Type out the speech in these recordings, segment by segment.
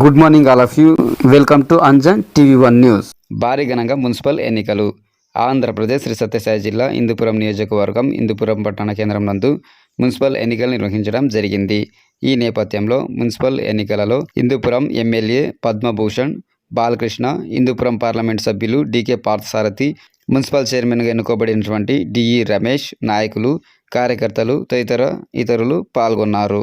Good morning all of you. Welcome to Anjan TV one news. భారీ ఘనంగా municipal ఎన్నికలు. ఆంధ్రప్రదేశ్ శ్రీ సత్యసాయి జిల్లా ఇందుపురం నియోజకవర్గం ఇందుపురం పట్టణ కేంద్రం నందు మున్సిపల్ ఎన్నికలు నిర్వహించడం జరిగింది. ఈ నేపథ్యంలో మున్సిపల్ ఎన్నికలలో ఇందుపురం ఎమ్మెల్యే పద్మభూషణ్ బాలకృష్ణ ఇందుపురం పార్లమెంట్ సభ్యులు డీకే పార్థసారథి మున్సిపల్ చైర్మన్గా ఎన్నుకోబడినటువంటి డిఈ రమేష్ నాయకులు కార్యకర్తలు తదితర ఇతరులు పాల్గొన్నారు.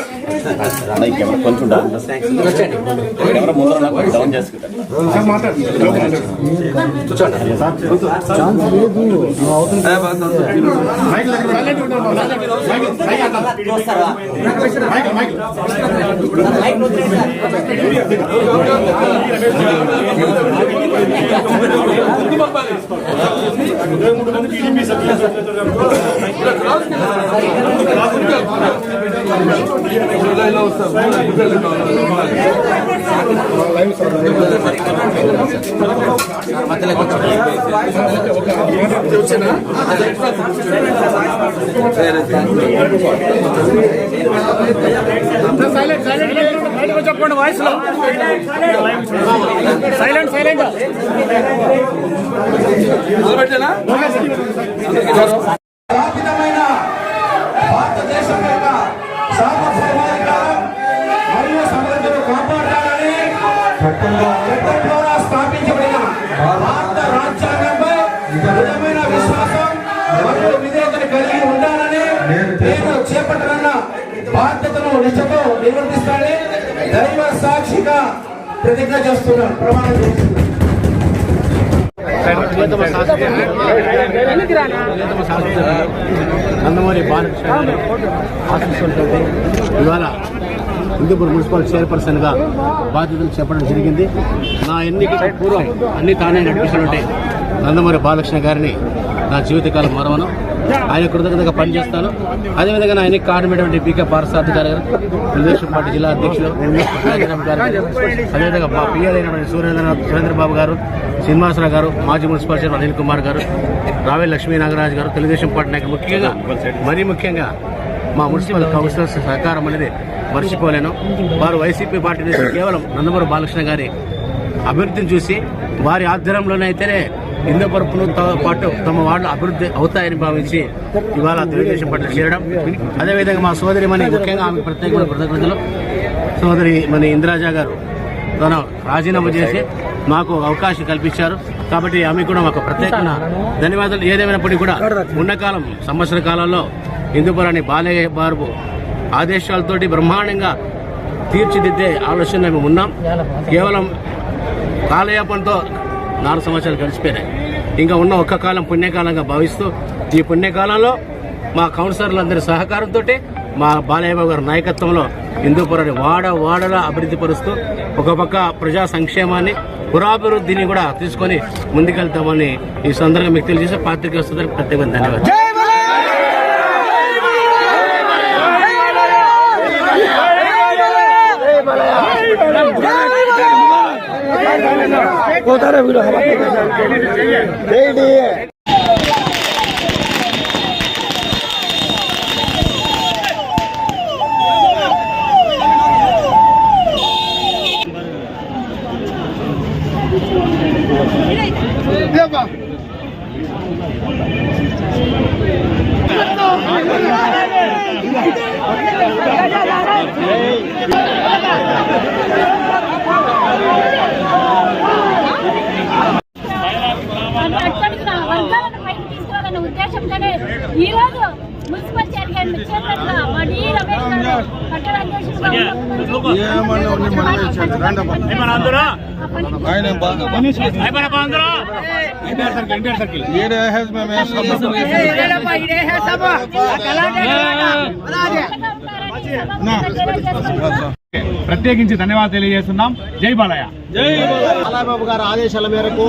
అని. రండి మంచిది. కొంచెం ముందర డౌన్ చేసుకుంటాను ఏ బాగుంది, ఉంది. ఇలా చెప్పండి వాయిస్లో సైలెంట్ సైలెంట్ మొదలుపెట్టేనా? అందరికీ నిష్ఠతో దైవ సాక్షిగా ప్రతిజ్ఞ చేస్తున్నాను ప్రమాణం చేస్తున్నాను నందమూరి బాలకృష్ణ ఆశీస్సులతో ఇవాళ హిందూపూర్ మున్సిపల్ చైర్పర్సన్గా బాధ్యతలు చెప్పడం జరిగింది. నా ఎన్నిక పూర్వం అన్ని తానే నడిపిస్తుంటే నందమూరి బాలకృష్ణ గారిని నా జీవితకాలం మరవను. ఆయన కృతజ్ఞతగా పనిచేస్తాను. అదేవిధంగా ఆయన ఎన్నిక కారణమైనటువంటి పీకే పారసారథి గారు గారు తెలుగుదేశం పార్టీ జిల్లా అధ్యక్షులు గారు అదేవిధంగా మా పిఎల్ అయినటువంటి సురేంద్రనాథ్ సురేంద్రబాబు గారు శ్రీనివాసరావు గారు మాజీ మున్సిపల్ చైర్మన్ అనిల్ కుమార్ గారు రావే లక్ష్మీ నాగరాజు గారు తెలుగుదేశం పార్టీ నాయకులు ముఖ్యంగా మరీ ముఖ్యంగా మా మున్సిపల్ కౌన్సిలర్స్ సహకారం అనేది మర్చిపోలేను. వారు వైసీపీ పార్టీ కేవలం నందమూరి బాలకృష్ణ గారి అభివృద్ధిని చూసి వారి ఆధ్వర్యంలోనే అయితేనే హిందూపురపును తో పాటు తమ వాళ్ళు అభివృద్ధి అవుతాయని భావించి ఇవాళ తెలుగుదేశం పార్టీ చేరడం. అదేవిధంగా మా సోదరి మని ముఖ్యంగా ఆమె ప్రత్యేకమైన కృతజ్ఞతలు. సోదరి మన ఇందిరాజా గారు తన రాజీనామా చేసి మాకు అవకాశం కల్పించారు. కాబట్టి ఆమె కూడా మాకు ప్రత్యేకమైన ధన్యవాదాలు. ఏదేమైనప్పటికీ కూడా ఉన్న కాలం సంవత్సర కాలంలో హిందూపురాన్ని బాలయ్య బాబు ఆదేశాలతోటి బ్రహ్మాండంగా తీర్చిదిద్దే ఆలోచనలో మేము ఉన్నాం. కేవలం కాలయాపంతో నాలుగు సంవత్సరాలు గడిచిపోయినాయి. ఇంకా ఉన్న ఒక్క కాలం పుణ్యకాలంగా భావిస్తూ ఈ పుణ్యకాలంలో మా కౌన్సిలర్లందరి సహకారంతో మా బాలయ్యబాబు గారి నాయకత్వంలో హిందూపురాన్ని వాడ వాడలా అభివృద్ధి పరుస్తూ ఒక పక్క ప్రజా సంక్షేమాన్ని పురాభివృద్ధిని కూడా తీసుకొని ముందుకెళ్తామని ఈ సందర్భంగా మీకు తెలియజేసి పాత్రిక సోదరికి ప్రత్యేక ధన్యవాదాలు. પોતાને વિડીયો જય ડીએ Hey! ప్రత్యేకించి ధన్యవాదాలు తెలియజేస్తున్నాం. జై బాలయ్య. బాలాబాబు గారి ఆదేశాల మేరకు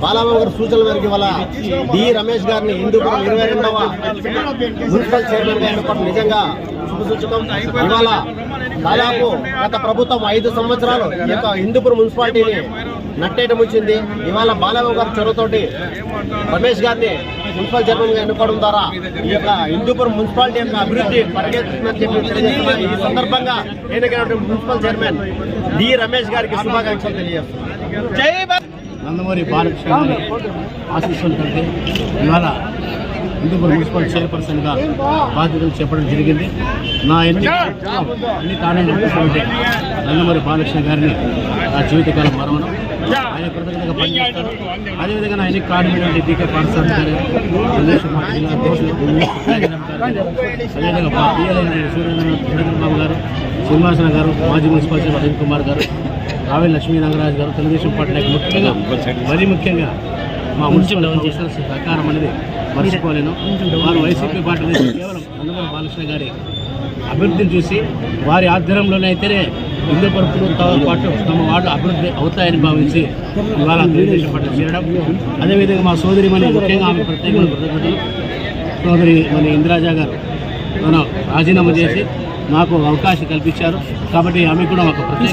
బాలాబాబు గారి సూచనల మేరకు ఇవాళ డి రమేష్ గారిని హిందూపురం ఇరవై రెండవ మున్సిపల్ చైర్మన్గా నిజంగా శుభసూచకం. ఇవాళ దాదాపు గత ప్రభుత్వం ఐదు సంవత్సరాలు ఈ యొక్క హిందూపురం మున్సిపాలిటీని నట్టేట ముంచింది ఇవాళ బాలాబాబు గారి చొరవతోటి రమేష్ గారిని మున్సిపల్ చైర్మన్గా ఎన్నుకోవడం ద్వారా ఈ యొక్క హిందూపురం మున్సిపాలిటీ యొక్క అభివృద్ధి పరిగెత్తుతుందని చెప్పి ఈ సందర్భంగా ఎన్నికైనటువంటి మున్సిపల్ చైర్మన్ డి రమేష్ గారికి శుభాకాంక్షలు తెలియజేస్తున్నాను నందమూరి బాలకృష్ణ గారి ఆశీస్సులతో ఇవాళ హిందూపూర్ మున్సిపల్ చైర్పర్సన్గా బాధ్యతలు చేపట్టడం జరిగింది. నా ఎన్ని అన్ని తానే నడిపిస్తుంటే నందమూరి బాలకృష్ణ గారిని నా జీవితకాలం మరవను. ఆయన కృతజ్ఞతగా పనిచేస్తారు అదేవిధంగా నా ఎన్ని కార్డులు డీకే పాఠశాల గారు అదేవిధంగా సూర్యనారాయణ చంద్రబాబు గారు శ్రీనివాసరావు గారు మాజీ మున్సిపల్ చైర్మన్ అనిల్ కుమార్ గారు రావెల్ లక్ష్మీ నాగరాజు గారు తెలుగుదేశం పార్టీ నాయకులు ముఖ్యంగా మరీ ముఖ్యంగా మా మున్సిపల్ కౌన్సిలర్ సహకారం అనేది మర్చిపోలేను. వారు వైసీపీ పార్టీ నుంచి కేవలం నందమూరి బాలకృష్ణ గారి అభివృద్ధిని చూసి వారి ఆధ్వర్యంలోనే అయితేనే హిందూ పరుపులతో పాటు తమ వార్డు అభివృద్ధి అవుతాయని భావించి ఇవాళ తెలుగుదేశం పార్టీ చేరడం. అదేవిధంగా మా సోదరి మన ముఖ్యంగా ఆమె ప్రత్యేకమైన కృతజ్ఞతలు సోదరి మన ఇందిరాజా గారు మనం రాజీనామా చేసి నాకు అవకాశం కల్పించారు. కాబట్టి ఆమె కూడా ఒక ప్రత్యేక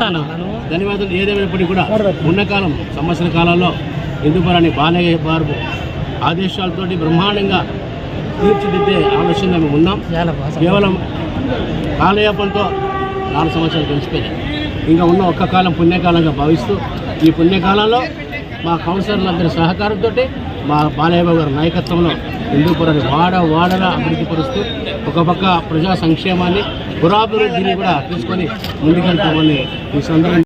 ధన్యవాదాలు. ఏదేమైనప్పటికీ కూడా ఉన్న కాలం సంవత్సర కాలంలో హిందూపురాన్ని బాలయ్య బాబు ఆదేశాలతోటి బ్రహ్మాండంగా తీర్చిదిద్దే ఆలోచన మేము ఉన్నాం. కేవలం కాలయాపంతో నాలుగు సంవత్సరాలు గడిచిపోయినాయి. ఇంకా ఉన్న ఒక్క కాలం పుణ్యకాలంగా భావిస్తూ ఈ పుణ్యకాలంలో మా కౌన్సిలర్లందరి సహకారంతో మా బాలయ్య గారి నాయకత్వంలో హిందూపురాన్ని వాడ వాడలా అభివృద్ధి పరుస్తూ ఒక పక్క ప్రజా సంక్షేమాన్ని పురాభివృద్ధిని కూడా తీసుకొని ముందుకెళ్తామని ఈ సందర్భంగా